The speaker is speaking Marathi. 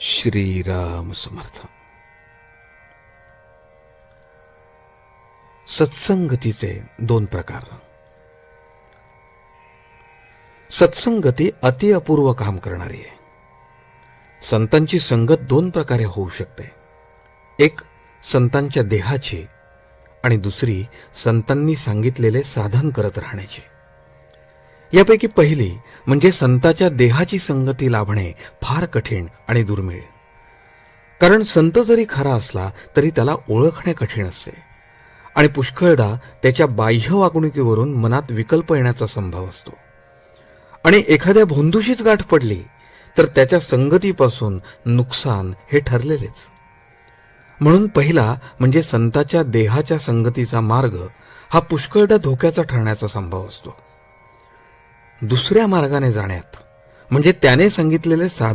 श्रीराम समर्थ. सत्संगतीचे दोन प्रकार. सत्संगती अति अपूर्व काम करणारी आहे. संतांची संगत दोन प्रकारे होऊ शकते. एक संतांच्या देहाची आणि दुसरी संतांनी सांगितलेले साधन करत राहण्याची. यापैकी पहिली म्हणजे संताच्या देहाची संगती लाभणे फार कठीण आणि दुर्मिळ. कारण संत जरी खरा असला तरी त्याला ओळखणे कठीण असते. आणि पुष्कळदा त्याच्या बाह्य वागणुकीवरून मनात विकल्प येण्याचा संभव असतो. आणि एखाद्या भोंदूशीच गाठ पडली तर त्याच्या संगतीपासून नुकसान हे ठरलेलेच. म्हणून पहिला म्हणजे संताच्या देहाच्या संगतीचा मार्ग हा पुष्कळदा धोक्याचा ठरण्याचा संभव असतो. दुसऱ्या मार्गाने जाण्यात. म्हणजे त्याने सांगितलेले साधन